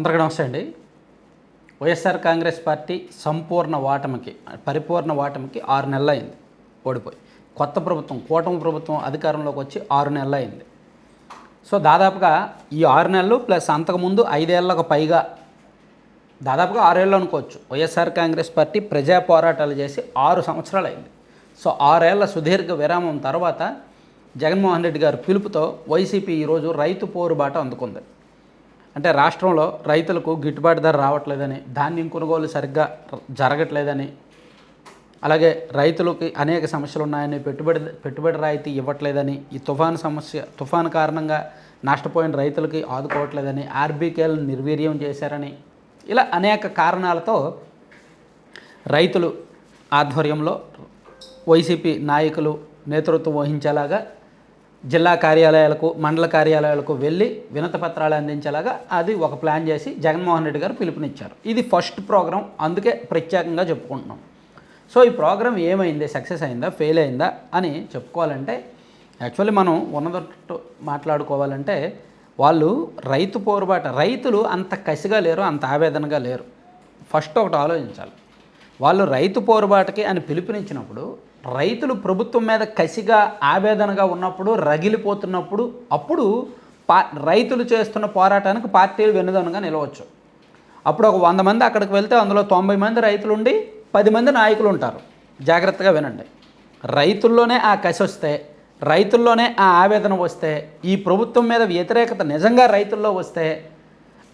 అందరికీ నమస్తే అండి. వైఎస్ఆర్ కాంగ్రెస్ పార్టీ సంపూర్ణ వాటమికి పరిపూర్ణ వాటమికి ఆరు నెలలు అయింది ఓడిపోయి. కొత్త ప్రభుత్వం కూటమి ప్రభుత్వం అధికారంలోకి వచ్చి ఆరు నెలలు అయింది సో దాదాపుగా ఈ ఆరు నెలలు ప్లస్ అంతకుముందు ఐదేళ్ళకు పైగా దాదాపుగా ఆరేళ్ళు అనుకోవచ్చు వైఎస్ఆర్ కాంగ్రెస్ పార్టీ ప్రజా పోరాటాలు చేసి ఆరు సంవత్సరాలు అయింది సో ఆరేళ్ళ సుదీర్ఘ విరామం తర్వాత జగన్మోహన్ రెడ్డి గారు పిలుపుతో వైసీపీ ఈరోజు రైతు పోరుబాట అందుకుంది. అంటే రాష్ట్రంలో రైతులకు గిట్టుబాటు ధర రావట్లేదని ధాన్యం కొనుగోలు సరిగ్గా జరగట్లేదని అలాగే రైతులకి అనేక సమస్యలు ఉన్నాయని పెట్టుబడి పెట్టుబడి రాయితీ ఇవ్వట్లేదని ఈ తుఫాను సమస్య తుఫాను కారణంగా నష్టపోయిన రైతులకి ఆదుకోవట్లేదని ఆర్బీకేలు నిర్వీర్యం చేశారని ఇలా అనేక కారణాలతో రైతులు ఆధ్వర్యంలో వైసీపీ నాయకులు నేతృత్వం వహించేలాగా జిల్లా కార్యాలయాలకు మండల కార్యాలయాలకు వెళ్ళి వినత పత్రాలు అందించేలాగా అది ఒక ప్లాన్ చేసి జగన్మోహన్ రెడ్డి గారు పిలుపునిచ్చారు. ఇది ఫస్ట్ ప్రోగ్రాం అందుకే ప్రత్యేకంగా చెప్పుకుంటున్నాం. సో ఈ ప్రోగ్రాం ఏమైంది సక్సెస్ అయిందా ఫెయిల్ అయిందా అని చెప్పుకోవాలంటే యాక్చువల్లీ మనం ఉన్నదట్టు మాట్లాడుకోవాలంటే వాళ్ళు రైతు పోరుబాట రైతులు అంత కసిగా లేరు అంత ఆవేదనగా లేరు. ఫస్ట్ ఒకటి ఆలోచించాలి. వాళ్ళు రైతు పోరుబాటకి అని పిలుపునిచ్చినప్పుడు రైతులు ప్రభుత్వం మీద కసిగా ఆవేదనగా ఉన్నప్పుడు రగిలిపోతున్నప్పుడు అప్పుడు పా రైతులు చేస్తున్న పోరాటానికి పార్టీలు వెన్నుదనుగా నిలవచ్చు. అప్పుడు ఒక వంద మంది అక్కడికి వెళ్తే అందులో తొంభై మంది రైతులు ఉండి పది మంది నాయకులు ఉంటారు జాగ్రత్తగా వినండి. రైతుల్లోనే ఆ కసి వస్తే రైతుల్లోనే ఆ ఆవేదన వస్తే ఈ ప్రభుత్వం మీద వ్యతిరేకత నిజంగా రైతుల్లో వస్తే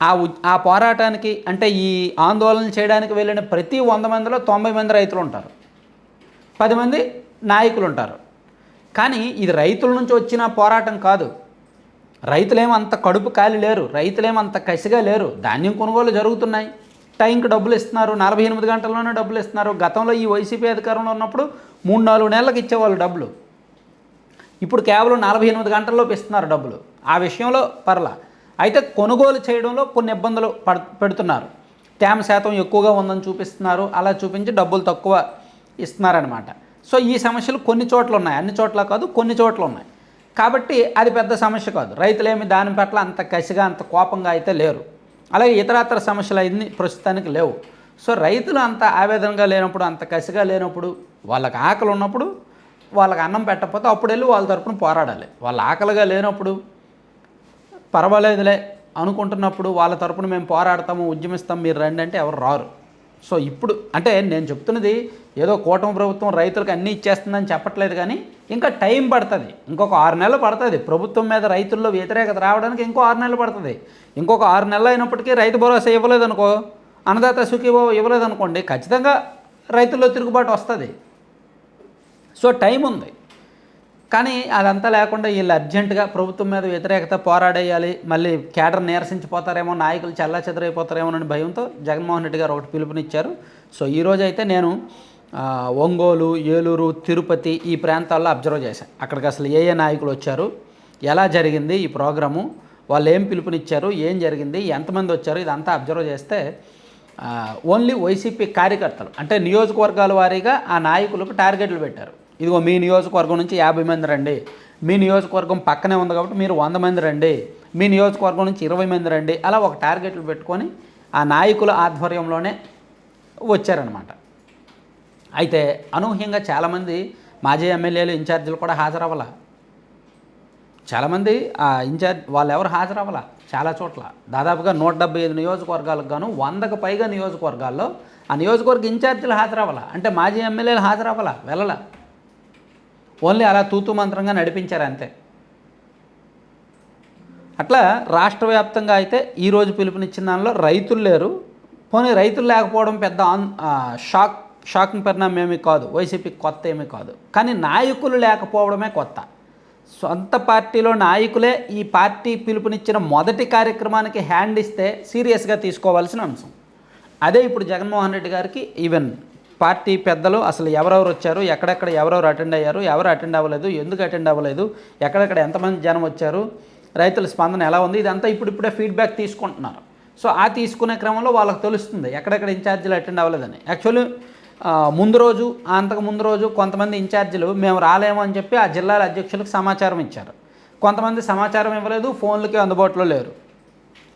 ఆ ఆ పోరాటానికి అంటే ఈ ఆందోళన చేయడానికి వెళ్ళిన ప్రతి వంద మందిలో తొంభై మంది రైతులు ఉంటారు పది మంది నాయకులు ఉంటారు కానీ ఇది రైతుల నుంచి వచ్చిన పోరాటం కాదు. రైతులేమంత కడుపు కాలి లేరు రైతులేమంత కసిగా లేరు. ధాన్యం కొనుగోలు జరుగుతున్నాయి. టైంకి డబ్బులు ఇస్తున్నారు నలభై ఎనిమిది గంటల్లోనే డబ్బులు ఇస్తున్నారు. గతంలో ఈ వైసీపీ అధికారంలో ఉన్నప్పుడు మూడు నాలుగు నెలలకు ఇచ్చేవాళ్ళు డబ్బులు. ఇప్పుడు కేవలం నలభై ఎనిమిది గంటల్లోపు ఇస్తున్నారు డబ్బులు. ఆ విషయంలో పర్ల. అయితే కొనుగోలు చేయడంలో కొన్ని ఇబ్బందులు పడ పెడుతున్నారు. తేమ శాతం ఎక్కువగా ఉందని చూపిస్తున్నారు. అలా చూపించి డబ్బులు తక్కువ ఇస్తున్నారనమాట. సో ఈ సమస్యలు కొన్ని చోట్ల ఉన్నాయి. అన్ని చోట్ల కాదు కొన్ని చోట్ల ఉన్నాయి. కాబట్టి అది పెద్ద సమస్య కాదు. రైతులేమి దాని పట్ల అంత కసిగా అంత కోపంగా అయితే లేరు. అలాగే ఇతరాతర సమస్యలు అన్ని ప్రస్తుతానికి లేవు. సో రైతులు అంత ఆవేదనగా లేనప్పుడు అంత కసిగా లేనప్పుడు వాళ్ళకి ఆకలి ఉన్నప్పుడు వాళ్ళకి అన్నం పెట్టకపోతే అప్పుడు వెళ్ళి వాళ్ళ తరపున పోరాడాలి. వాళ్ళ ఆకలిగా లేనప్పుడు పర్వాలేదులే అనుకుంటున్నప్పుడు వాళ్ళ తరపున మేము పోరాడతాము ఉద్యమిస్తాం మీరు రండి అంటే ఎవరు రారు. సో ఇప్పుడు అంటే నేను చెప్తున్నది ఏదో కూటమి ప్రభుత్వం రైతులకు అన్నీ ఇచ్చేస్తుందని చెప్పట్లేదు కానీ ఇంకా టైం పడుతుంది. ఇంకొక ఆరు నెలలు పడుతుంది. ప్రభుత్వం మీద రైతుల్లో వ్యతిరేకత రావడానికి ఇంకో ఆరు నెలలు పడుతుంది. ఇంకొక ఆరు నెలలు అయినప్పటికీ రైతు భరోసా ఇవ్వలేదనుకో అన్నదాత సుఖీభో ఇవ్వలేదనుకోండి ఖచ్చితంగా రైతుల్లో తిరుగుబాటు వస్తుంది. సో టైం ఉంది. కానీ అదంతా లేకుండా వీళ్ళు అర్జెంటుగా ప్రభుత్వం మీద వ్యతిరేకత పోరాడేయాలి మళ్ళీ కేడర్ నీరసించిపోతారేమో నాయకులు చల్లా చెదరైపోతారేమో అని భయంతో జగన్మోహన్ రెడ్డి గారు ఒకటి పిలుపునిచ్చారు. సో ఈరోజు అయితే నేను ఒంగోలు ఏలూరు తిరుపతి ఈ ప్రాంతాల్లో అబ్జర్వ్ చేశాను. అక్కడికి అసలు ఏ ఏ నాయకులు వచ్చారు ఎలా జరిగింది ఈ ప్రోగ్రాము వాళ్ళు ఏం పిలుపునిచ్చారు ఏం జరిగింది ఎంతమంది వచ్చారు ఇదంతా అబ్జర్వ్ చేస్తే ఓన్లీ వైసీపీ కార్యకర్తలు అంటే నియోజకవర్గాల వారీగా ఆ నాయకులకు టార్గెట్లు పెట్టారు. ఇదిగో మీ నియోజకవర్గం నుంచి యాభై మంది రండి మీ నియోజకవర్గం పక్కనే ఉంది కాబట్టి మీరు వంద మంది రండి మీ నియోజకవర్గం నుంచి ఇరవై మంది రండి అలా ఒక టార్గెట్లు పెట్టుకొని ఆ నాయకుల ఆధ్వర్యంలోనే వచ్చారనమాట అయితే అనూహ్యంగా చాలామంది మాజీ ఎమ్మెల్యేలు ఇన్ఛార్జీలు కూడా హాజరవ్వాల. చాలామంది ఆ ఇన్ఛార్జ్ వాళ్ళు ఎవరు హాజరవ్వాల? చాలా చోట్ల. దాదాపుగా నూట డెబ్బై ఐదు నియోజకవర్గాలకు గాను వందకు పైగా నియోజకవర్గాల్లో ఆ నియోజకవర్గ ఇన్ఛార్జీలు హాజరవ్వాల? అంటే మాజీ ఎమ్మెల్యేలు హాజరవ్వాల? వెళ్ళాల? ఓన్లీ అలా తూతు మంత్రంగా నడిపించారు అంతే. అట్లా రాష్ట్ర వ్యాప్తంగా అయితే ఈరోజు పిలుపునిచ్చిన దానిలో రైతులు లేరు. పోనీ రైతులు లేకపోవడం పెద్ద ఆన్- షాక్ షాకింగ్ పరిణామం ఏమీ కాదు. వైసీపీ కొత్త ఏమీ కాదు. కానీ నాయకులు లేకపోవడమే కొత్త. సొంత పార్టీలో నాయకులే ఈ పార్టీ పిలుపునిచ్చిన మొదటి కార్యక్రమానికి హ్యాండ్ ఇస్తే సీరియస్గా తీసుకోవాల్సిన అంశం. అదే ఇప్పుడు జగన్మోహన్ రెడ్డి గారికి ఈవెన్ పార్టీ పెద్దలు అసలు ఎవరెవరు వచ్చారు ఎక్కడెక్కడ ఎవరెవరు అటెండ్ అయ్యారు ఎవరు అటెండ్ అవ్వలేదు ఎందుకు అటెండ్ అవ్వలేదు ఎక్కడెక్కడ ఎంతమంది జనం వచ్చారు రైతుల స్పందన ఎలా ఉంది ఇదంతా ఇప్పుడిప్పుడే ఫీడ్బ్యాక్ తీసుకుంటున్నారు. సో ఆ తీసుకునే క్రమంలో వాళ్ళకి తెలుస్తుంది ఎక్కడెక్కడ ఇన్ఛార్జీలు అటెండ్ అవ్వలేదని. యాక్చువల్లీ ముందు రోజు అంతకు ముందు రోజు కొంతమంది ఇన్ఛార్జీలు మేము రాలేము అని చెప్పి ఆ జిల్లాల అధ్యక్షులకు సమాచారం ఇచ్చారు. కొంతమంది సమాచారం ఇవ్వలేదు ఫోన్లకి అందుబాటులో లేరు.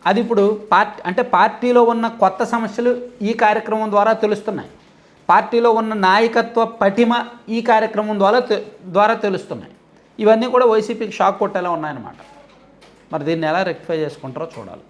అది ఇప్పుడు పార్టీ అంటే పార్టీలో ఉన్న కొత్త సమస్యలు ఈ కార్యక్రమం ద్వారా తెలుస్తున్నాయి. పార్టీలో ఉన్న నాయకత్వ పటిమ ఈ కార్యక్రమం ద్వారా ద్వారా తెలుస్తున్నాయి. ఇవన్నీ కూడా వైసీపీకి షాక్ కొట్టేలా ఉన్నాయన్నమాట. మరి దీన్ని ఎలా రెక్టిఫై చేసుకుంటారో చూడాలి.